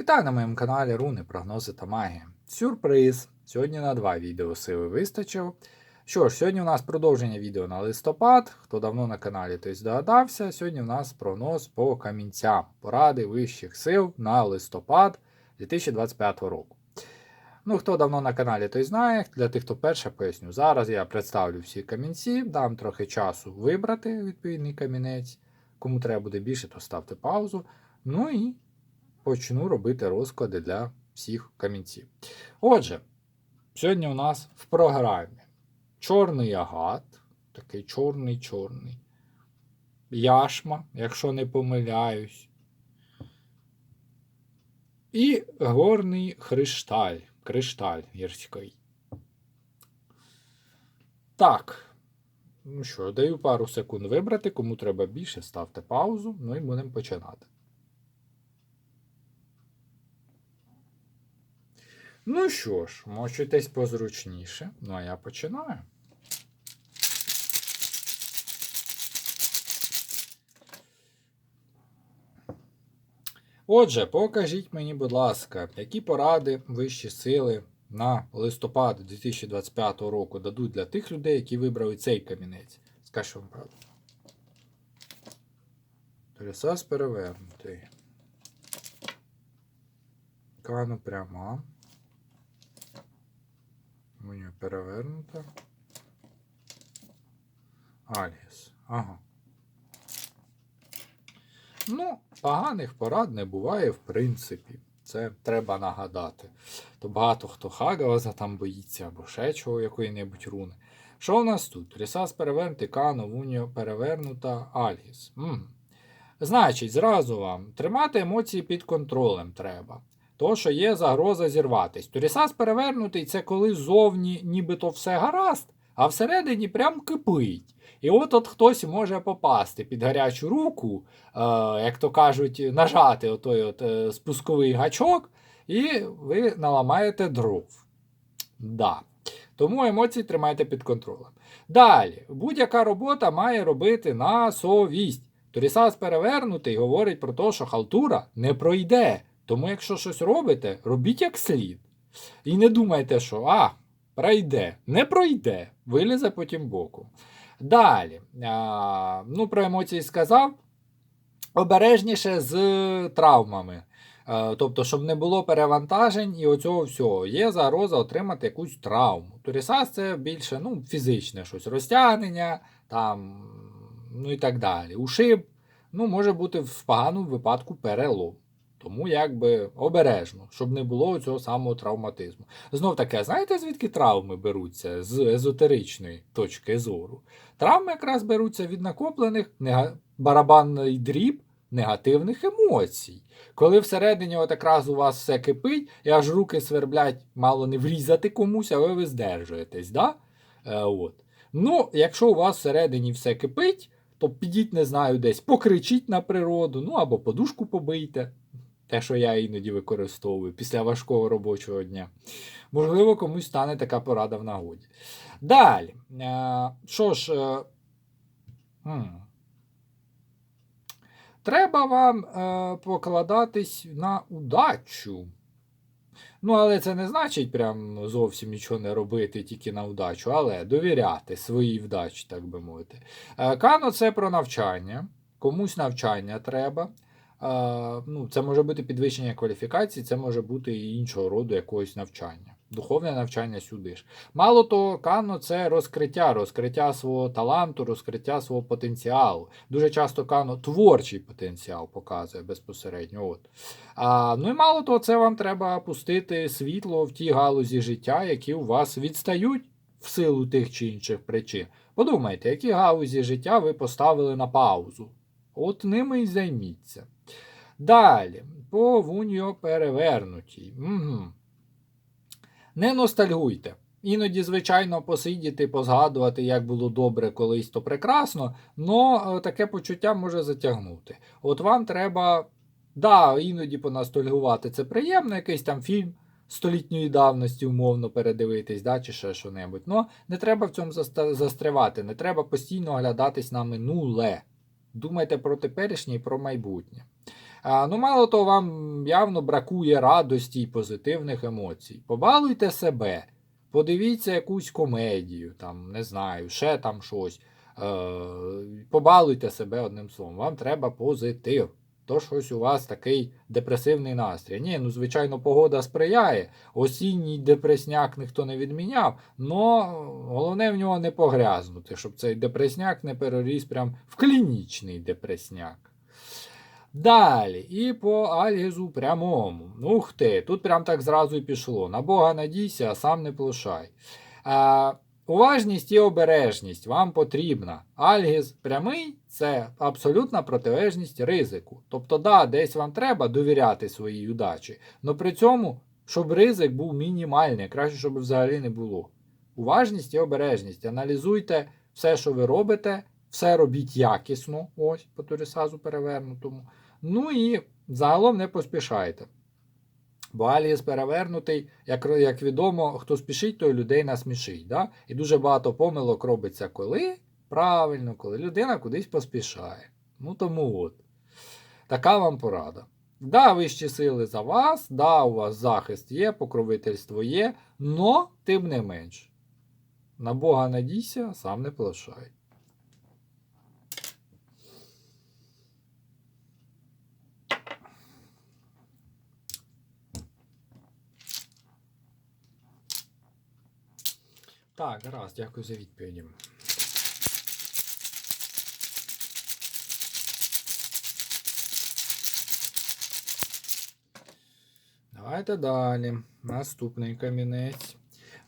Вітаю на моєму каналі Руни, прогнози та магія. Сюрприз! Сьогодні на два відео сили вистачило. Що ж, сьогодні у нас продовження відео на листопад. Хто давно на каналі, той здогадався. Сьогодні у нас прогноз по камінцям, поради вищих сил на листопад 2025 року. Ну, хто давно на каналі, той знає. Для тих, хто перше поясню. Зараз я представлю всі камінці, дам трохи часу вибрати відповідний камінець. Кому треба буде більше, то ставте паузу. Ну і почну робити розклади для всіх камінців. Отже, сьогодні у нас в програмі чорний агат, такий чорний-чорний, яшма, якщо не помиляюсь, і горний хришталь, кришталь гірський. Так. Ну що, даю пару секунд вибрати, кому треба більше, ставте паузу, ну і будемо починати. Ну що ж, мочитесь позручніше. Ну а я починаю. Отже, покажіть мені, будь ласка, які поради вищі сили на листопад 2025 року дадуть для тих людей, які вибрали цей камінець. Скажу вам правду. Трясас перевернутий. Кану пряма. Мені перевернута. Альгіс. Ага. Ну, поганих порад не буває, в принципі. Це треба нагадати. То багато хто Хагауза там боїться або ще чого якої-небудь руни. Що у нас тут? Рісас перевернутий, Кано, Вуніо перевернута, Альгіс. М. Значить, зразу вам тримати емоції під контролем треба. То, що є загроза зірватись. Турісас перевернутий це коли зовні нібито все гаразд, а всередині прям кипить. І от от хтось може попасти під гарячу руку, е, як то кажуть, нажати отой от, е, спусковий гачок, і ви наламаєте дров. Да. Тому емоції тримайте під контролем. Далі, будь-яка робота має робити на совість. Турісас перевернутий говорить про те, що халтура не пройде. Тому, якщо щось робите, робіть як слід. І не думайте, що а, пройде. Не пройде, вилізе потім боком. Далі, а, ну, про емоції сказав. Обережніше з травмами. Тобто, щоб не було перевантажень і оцього всього. Є загроза отримати якусь травму. Турісас це більше ну, фізичне щось, розтягнення, там, ну і так далі. Ушиб, ну, може бути в поганому випадку перелом. Тому якби обережно, щоб не було цього самого травматизму. Знов таки, знаєте, звідки травми беруться з езотеричної точки зору? Травми якраз беруться від накоплених нега... барабанний дріб негативних емоцій. Коли всередині от якраз у вас все кипить, і аж руки сверблять, мало не врізати комусь, але ви здержуєтесь. Да? Е, от. Ну, якщо у вас всередині все кипить, то підіть, не знаю, десь покричіть на природу, ну або подушку побийте. Те, що я іноді використовую після важкого робочого дня. Можливо, комусь стане така порада в нагоді. Далі. Е, Що ж, е, треба вам е, покладатись на удачу. Ну, але це не значить прям зовсім нічого не робити тільки на удачу, але довіряти своїй вдачі, так би мовити. Кано це про навчання. Комусь навчання треба. Ну, Це може бути підвищення кваліфікації, це може бути і іншого роду якогось навчання. Духовне навчання сюди ж. Мало того, кано це розкриття, розкриття свого таланту, розкриття свого потенціалу. Дуже часто кано творчий потенціал показує безпосередньо. От. А, Ну і мало того, це вам треба пустити світло в ті галузі життя, які у вас відстають в силу тих чи інших причин. Подумайте, які галузі життя ви поставили на паузу. От ними і займіться. Далі, по вуньо перевернутій. Угу. Не ностальгуйте. Іноді, звичайно, посидіти, позгадувати, як було добре колись, то прекрасно, але таке почуття може затягнути. От вам треба, да, іноді понастальгувати це приємно, якийсь там фільм столітньої давності, умовно передивитись, да, чи ще що-небудь. Но не треба в цьому застрявати, не треба постійно оглядатись на минуле. Думайте про теперішнє і про майбутнє. А, ну, мало того, вам явно бракує радості і позитивних емоцій. Побалуйте себе, подивіться якусь комедію, там, не знаю, ще там щось. Е, побалуйте себе одним словом. Вам треба позитив. То щось у вас такий депресивний настрій. Ні, ну звичайно, погода сприяє. Осінній депресняк ніхто не відміняв, але головне в нього не погрязнути, щоб цей депресняк не переріс прям в клінічний депресняк. Далі, і по альгізу прямому. Ух ти, тут прям так зразу і пішло. На Бога надійся, а сам не плашай. А, уважність і обережність вам потрібна. Альгіз прямий це абсолютна протилежність ризику. Тобто, да, десь вам треба довіряти своїй удачі, але при цьому, щоб ризик був мінімальний, краще, щоб взагалі не було. Уважність і обережність. Аналізуйте все, що ви робите, все робіть якісно, ось по турісазу перевернутому. Ну і загалом не поспішайте. Бо Аліс перевернутий, як, як відомо, хто спішить, той людей насмішить. Да? І дуже багато помилок робиться коли? Правильно, коли людина кудись поспішає. Ну тому от. Така вам порада. Да, вищі сили за вас, да, у вас захист є, покровительство є, но тим не менш. На Бога надійся, сам не плашай. Так, гаразд, дякую за відповіді. Давайте далі. Наступний камінець.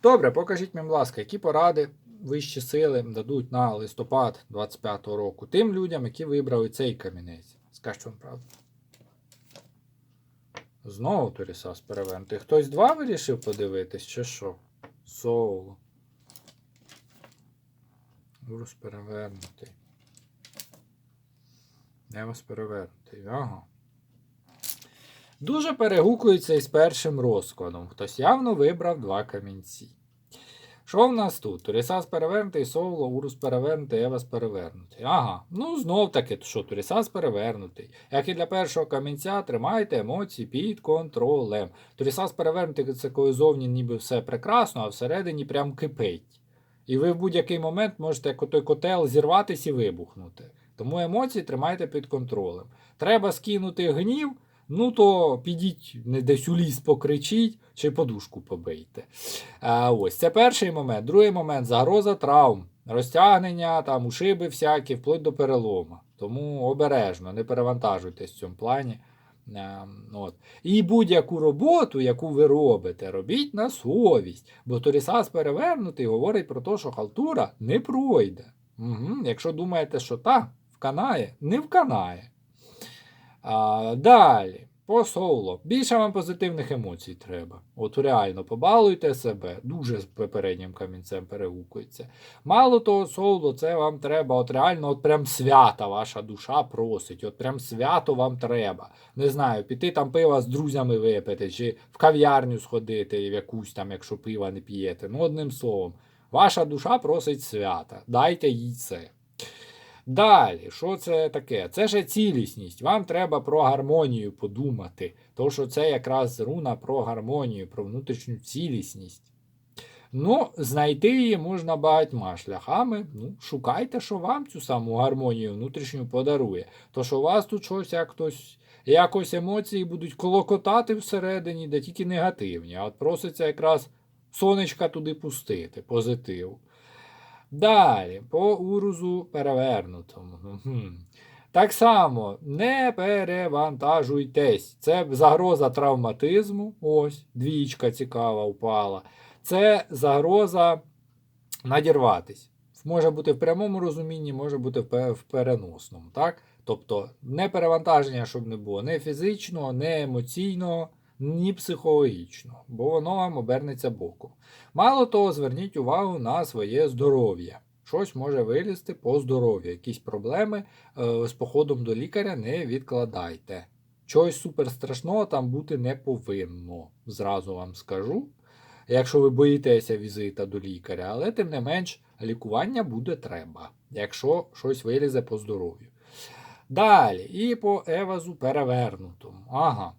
Добре, покажіть мені, будь ласка, які поради вищі сили дадуть на листопад 25-го року тим людям, які вибрали цей камінець. Скажіть вам правду. Знову Турісас перевернутий. Хтось два вирішив подивитись, чи що? Соуло. Урус перевернутий. Невас перевернутий. Ага. Дуже перегукується із першим розкладом. Хтось явно вибрав два камінці. Що в нас тут? Турісас перевернутий, Соло, Урус перевернутий, Евас перевернутий. Ага, ну знов таки, що Турісас перевернутий. Як і для першого камінця, тримайте емоції під контролем. Турісас перевернутий це коли зовні ніби все прекрасно, а всередині прям кипить. І ви в будь-який момент можете, як той котел, зірватися і вибухнути. Тому емоції тримайте під контролем. Треба скинути гнів. Ну, то підіть не десь у ліс покричіть чи подушку побийте. А, ось це перший момент. Другий момент загроза травм, розтягнення, там, ушиби всякі, вплоть до перелома. Тому обережно, не перевантажуйтесь в цьому плані. От. І будь-яку роботу, яку ви робите, робіть на совість. Бо Торісас перевернутий говорить про те, що халтура не пройде. Угу. Якщо думаєте, що та вканає, не вканає. А, Далі, по соло. Більше вам позитивних емоцій треба. От реально побалуйте себе, дуже з попереднім камінцем перегукується. Мало того, соло, це вам треба, от реально, от прям свята ваша душа просить. От прям свято вам треба. Не знаю, піти там пива з друзями випити, чи в кав'ярню сходити, в якусь там, якщо пива не п'єте. Ну, одним словом, ваша душа просить свята. Дайте їй це. Далі, що це таке? Це ж цілісність. Вам треба про гармонію подумати. Тому що це якраз руна про гармонію, про внутрішню цілісність. Ну, знайти її можна багатьма шляхами. Ну, Шукайте, що вам цю саму гармонію внутрішню подарує. То, що у вас тут щось як хтось, якось емоції будуть колокотати всередині, де тільки негативні. А от проситься якраз сонечка туди пустити, позитив. Далі, по урузу перевернутому. Так само, не перевантажуйтесь. Це загроза травматизму. Ось, двічка цікава впала. Це загроза надірватись. Може бути в прямому розумінні, може бути в переносному. Так? Тобто не перевантаження, щоб не було не фізичного, не емоційного, ні психологічного, бо воно вам обернеться боком. Мало того, зверніть увагу на своє здоров'я. Щось може вилізти по здоров'ю. Якісь проблеми е, з походом до лікаря не відкладайте. Чогось суперстрашного там бути не повинно. Зразу вам скажу. Якщо ви боїтеся візита до лікаря, але тим не менш лікування буде треба, якщо щось вилізе по здоров'ю. Далі, і по Евазу перевернутому. Ага.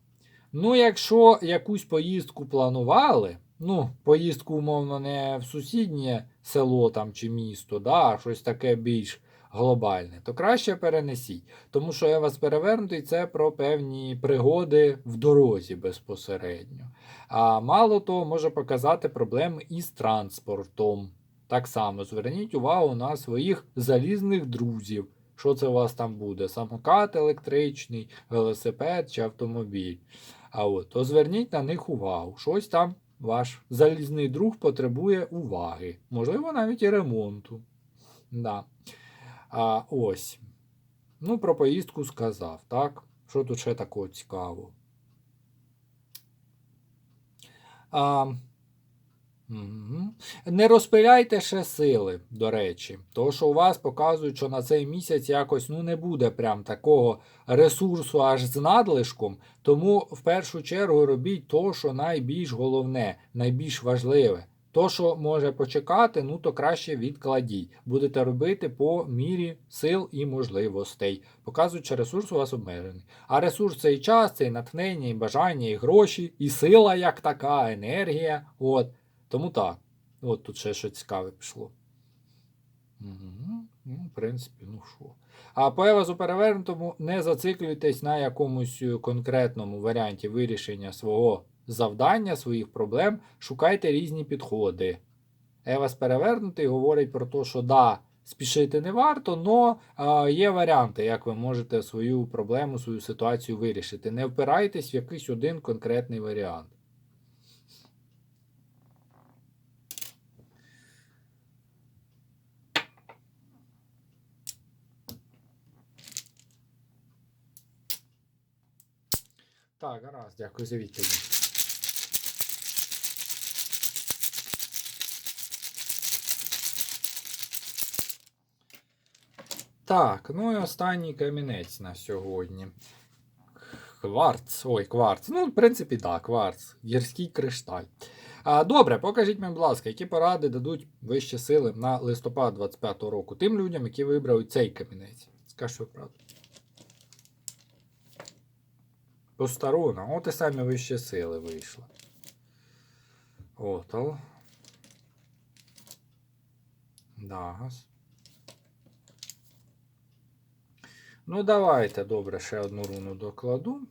Ну, якщо якусь поїздку планували, ну, поїздку, умовно, не в сусіднє село там чи місто, да, а щось таке більш глобальне, то краще перенесіть. Тому що Евас перевернутий це про певні пригоди в дорозі безпосередньо. А мало того, може показати проблеми із транспортом. Так само зверніть увагу на своїх залізних друзів. Що це у вас там буде? Самокат електричний, велосипед чи автомобіль. А от, то зверніть на них увагу. Щось там ваш залізний друг потребує уваги. Можливо, навіть і ремонту. Да. А, ось. Ну, про поїздку сказав, так? Що тут ще такого цікавого? А, Мгм. Не розпиляйте ще сили, до речі. То, що у вас показують, що на цей місяць якось ну, не буде прям такого ресурсу аж з надлишком. Тому в першу чергу робіть то, що найбільш головне, найбільш важливе. То, що може почекати, ну то краще відкладіть. Будете робити по мірі сил і можливостей. Показують, що ресурс у вас обмежений. А ресурс це і час, це і натхнення, і бажання, і гроші, і сила як така, енергія. От. Тому так. От тут ще щось цікаве пішло. Угу. Ну, в принципі, ну що. А по Евазу перевернутому не зациклюйтесь на якомусь е, конкретному варіанті вирішення свого завдання, своїх проблем. Шукайте різні підходи. Евас перевернутий говорить про те, що да, спішити не варто, але є варіанти, як ви можете свою проблему, свою ситуацію вирішити. Не впирайтесь в якийсь один конкретний варіант. Так, гаразд, дякую за відповідь. Так, ну і останній камінець на сьогодні. Кварц. Ой, кварц. Ну, в принципі, так, кварц. Гірський кришталь. А, Добре, покажіть мені, будь ласка, які поради дадуть вищі сили на листопад 25 року тим людям, які вибрали цей камінець. Скажи, що правда. Постарона, от і самі вищі сили вийшли. Отал. Дагас. Ну, давайте, добре, ще одну руну докладу.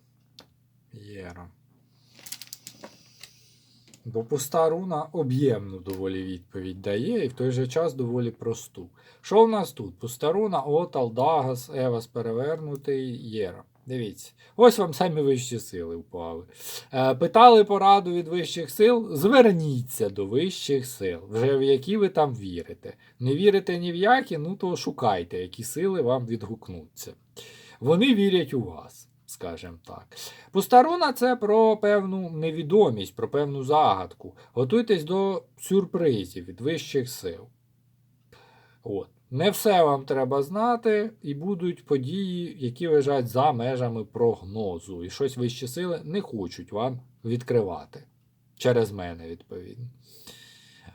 Єра. Бо пуста руна об'ємну доволі відповідь дає і в той же час доволі просту. Що в нас тут? Пуста руна, Отал, Дагас, Евас перевернутий, Єра. Дивіться, ось вам самі вищі сили впали. Е, питали пораду від вищих сил, зверніться до вищих сил, вже в які ви там вірите. Не вірите ні в які, ну то шукайте, які сили вам відгукнуться. Вони вірять у вас, скажімо так. Пустаруна це про певну невідомість, про певну загадку. Готуйтесь до сюрпризів від вищих сил. От. Не все вам треба знати, і будуть події, які лежать за межами прогнозу. І щось вищі сили не хочуть вам відкривати. Через мене, відповідно.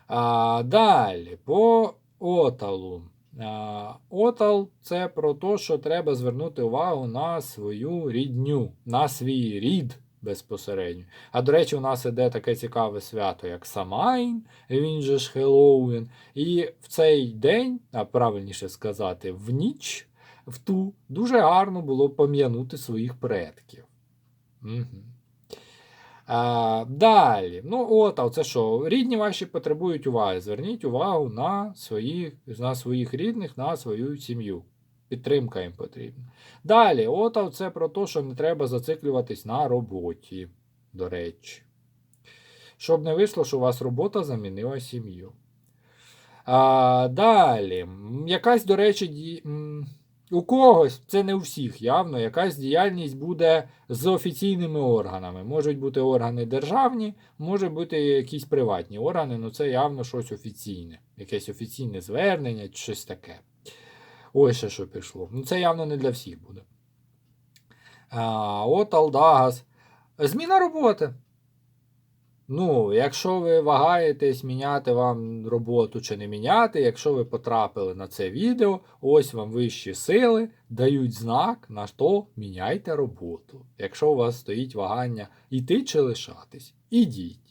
А, Далі, по оталу. А, Отал це про те, що треба звернути увагу на свою рідню, на свій рід безпосередньо. А до речі, у нас іде таке цікаве свято, як Самайн, він же ж Хеллоуін. І в цей день, а правильніше сказати, в ніч, в ту, дуже гарно було пом'янути своїх предків. Угу. А, Далі, ну от, а це що? Рідні ваші потребують уваги. Зверніть увагу на своїх, на своїх рідних, на свою сім'ю. Підтримка їм потрібна. Далі, от це про те, що не треба зациклюватись на роботі, до речі. Щоб не вийшло, що у вас робота замінила сім'ю. А, Далі, якась, до речі, ді... у когось, це не у всіх явно, якась діяльність буде з офіційними органами. Можуть бути органи державні, можуть бути якісь приватні органи, ну це явно щось офіційне, якесь офіційне звернення, чи щось таке. Ось ще що пішло. Ну це явно не для всіх буде. А, От Алдагас. Зміна роботи. Ну, якщо ви вагаєтесь міняти вам роботу чи не міняти, якщо ви потрапили на це відео, ось вам вищі сили дають знак на то міняйте роботу. Якщо у вас стоїть вагання йти чи лишатись, ідіть.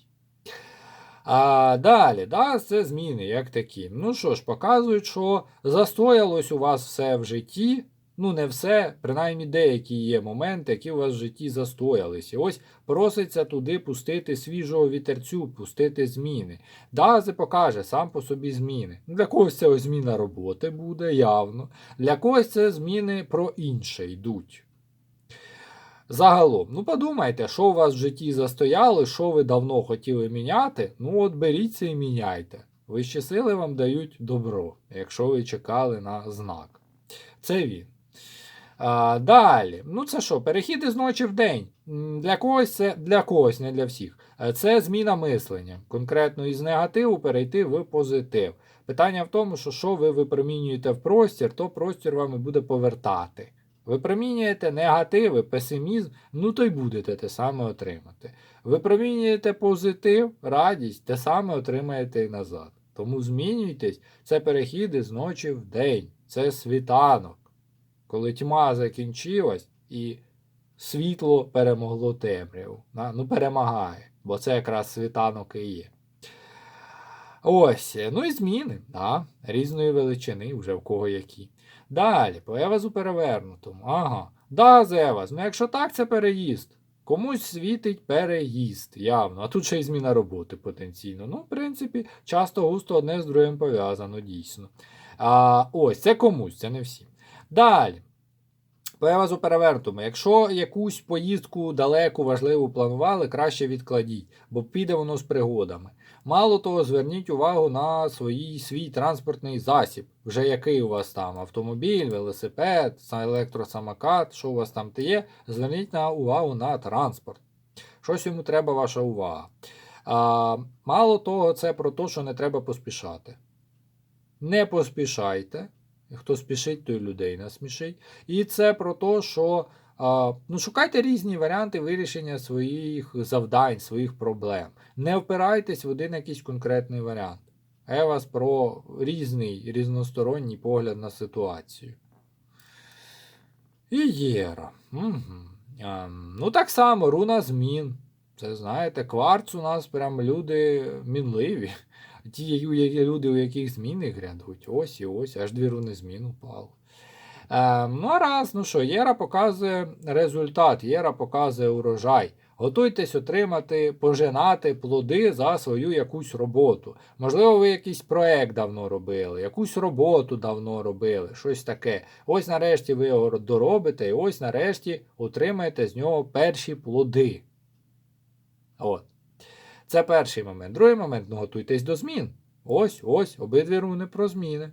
А далі, да, це зміни як такі. Ну що ж, показують, що застоялось у вас все в житті. Ну, не все, принаймні деякі є моменти, які у вас в житті застоялись. І ось проситься туди пустити свіжого вітерцю, пустити зміни. Дази покаже сам по собі зміни. Ну, Для когось це ось зміна роботи буде явно. Для когось це зміни про інше йдуть. Загалом, ну подумайте, що у вас в житті застояло, що ви давно хотіли міняти. Ну от беріться і міняйте. Вищі сили вам дають добро, якщо ви чекали на знак. Це він. А, далі, ну це що, перехід із ночі в день. Для когось це для когось, не для всіх. Е, Це зміна мислення. Конкретно із негативу перейти в позитив. Питання в тому, що що ви випромінюєте в простір, то простір вам і буде повертати. Випромінюєте негативи, песимізм, ну то й будете те саме отримати. Випромінюєте позитив, радість, те саме отримаєте і назад. Тому змінюйтесь, це перехід із ночі в день, це світанок коли тьма закінчилась і світло перемогло темряву. Ну, перемагає, бо це якраз світанок і є. Ось, ну і зміни, да, різної величини, вже в кого які. Далі, по Евазу перевернутому. Ага. Да, Зевас, ну якщо так, це переїзд. Комусь світить переїзд, явно. А тут ще й зміна роботи потенційно. Ну, в принципі, часто густо одне з другим пов'язано, дійсно. А, ось, це комусь, це не всім. Далі. По Евазу перевернутому. Якщо якусь поїздку далеку важливу планували, краще відкладіть, бо піде воно з пригодами. Мало того, зверніть увагу на свій, свій транспортний засіб, вже який у вас там автомобіль, велосипед, електросамокат, що у вас там є. Зверніть на увагу на транспорт. Щось йому треба ваша увага. А, мало того, це про те, що не треба поспішати. Не поспішайте. Хто спішить, той людей насмішить. І це про те, що а, ну, шукайте різні варіанти вирішення своїх завдань, своїх проблем. Не впирайтесь в один якийсь конкретний варіант. А я вас про різний, різносторонній погляд на ситуацію. І Єра. Угу. Ем, ну, так само, руна змін. Це знаєте, кварц у нас прям люди мінливі. Ті люди, у яких зміни грядуть, ось і ось, аж дві руни змін упало. Е, ну, раз, ну що, Єра показує результат, Єра показує урожай. Готуйтесь отримати, пожинати плоди за свою якусь роботу. Можливо, ви якийсь проект давно робили, якусь роботу давно робили, щось таке. Ось нарешті ви його доробите, і ось нарешті отримаєте з нього перші плоди. От. Це перший момент. Другий момент, ну готуйтесь до змін. Ось, ось, обидві руни про зміни.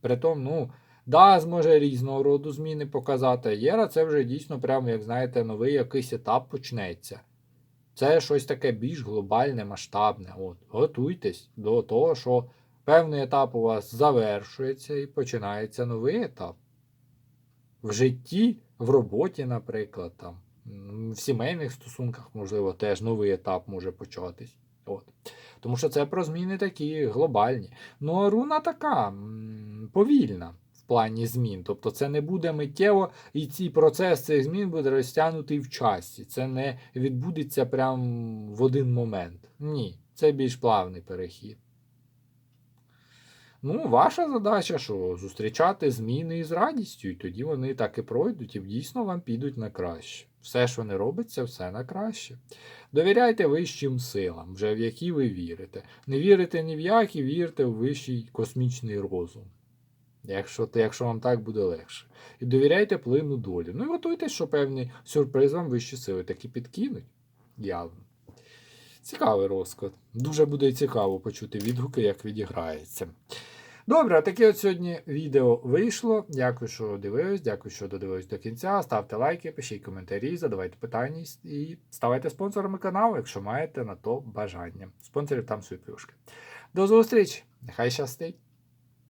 Притом, ну, да, зможе різного роду зміни показати. Єра це вже дійсно, прямо, як знаєте, новий якийсь етап почнеться. Це щось таке більш глобальне, масштабне. От. Готуйтесь до того, що певний етап у вас завершується і починається новий етап. В житті, в роботі, наприклад, там, в сімейних стосунках, можливо, теж новий етап може початись. От. Тому що це про зміни такі глобальні. Ну, а руна така повільна в плані змін. Тобто це не буде миттєво, і цей процес цих змін буде розтягнутий в часі. Це не відбудеться прямо в один момент. Ні, це більш плавний перехід. Ну, ваша задача, що зустрічати зміни із радістю, і тоді вони так і пройдуть, і дійсно вам підуть на краще. Все, що не робиться, все на краще. Довіряйте вищим силам, вже в які ви вірите. Не вірите ні в які, вірте в вищий космічний розум. Якщо, якщо вам так буде легше. І довіряйте плину долі. Ну і готуйтесь, що певний сюрприз вам вищі сили таки підкинуть. Явно. Цікавий розклад. Дуже буде цікаво почути відгуки, як відіграється. Добре, таке от сьогодні відео вийшло. Дякую, що дивились, дякую, що додивились до кінця. Ставте лайки, пишіть коментарі, задавайте питання і ставайте спонсорами каналу, якщо маєте на то бажання. Спонсорів там свої плюшки. До зустрічі! Нехай щастить!